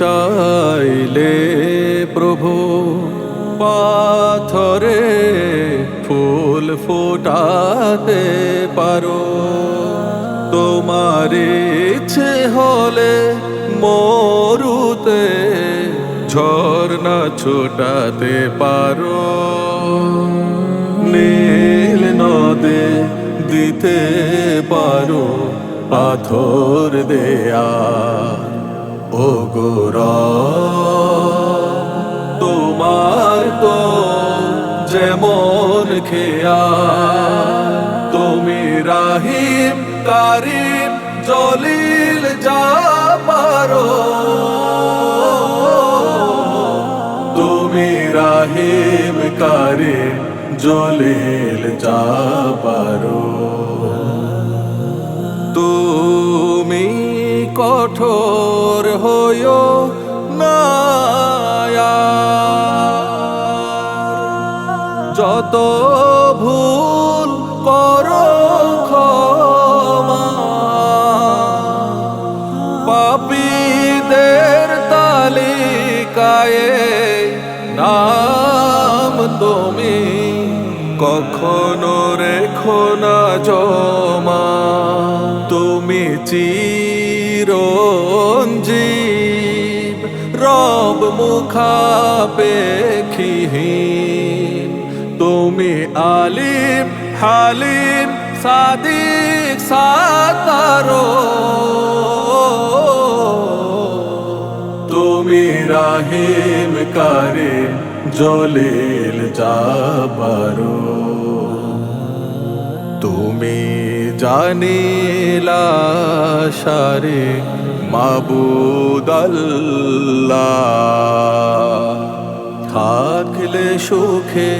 চাইলে প্রভু পাথরে ফুল ফোটাতে পারো। তোমার ইচ্ছে হলে মরুতে ঝর্ণা ছোটাতে পারো। নীল নদে দিতে পারো পাথর দেয়া। ও গোরা তোমার তো যেমন খেয়া তুমি রাহিম, কারিম, জলিল যা পারো। তুমি রাহিম, কারিম, জলিল যা পারো। তুমি কঠোর হইও না যত ভুল করো পাপীদের তালিকায় নাম তুমি কখনো রেখো না জমা। তুমি চিরঞ্জীব, রব মুখাপেক্ষীহীন তুমি আলিম, হালিম, সাদিক, সাতারো। তুমি রাহিম, কারিম, জলিল যাবারো তুমি জানিলা সারে মাবুদাল্লাহ থাকলে সুখে,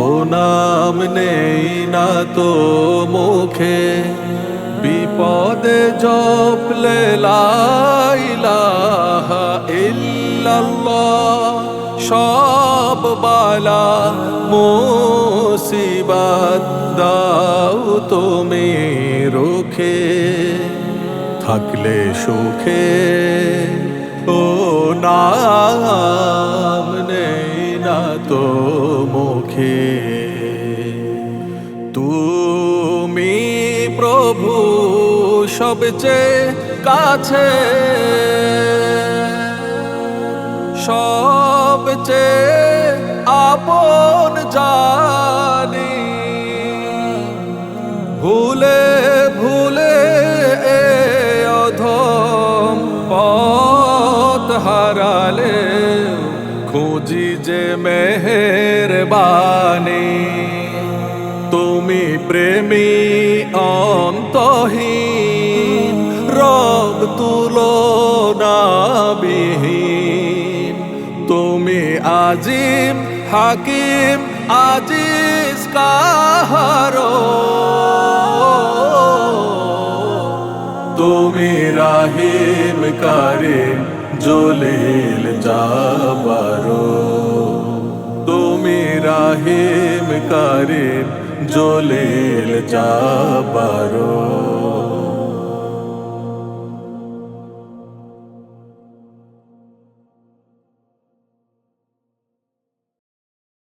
ও নাম নেই না তো মুখে। বিপদে জপলে ইল্লাল্লাহ। সব বালা মুসিবাত দাও তুমি রুখে। থাকলে সুখে। ও নাম নেই না তো মুখে। তুমি প্রভু সবচেয়ে কাছে। সবচেয়ে বাণী। তুমি প্রেমী, অন্তহীন, রব তুলো নাবিহীন তুমি আজিম, হাকিম, আজিজ কাহারো। তুমি রাহিম, কারিম, জলিল যাবারো রাহিম কারিম জলিল যাবারো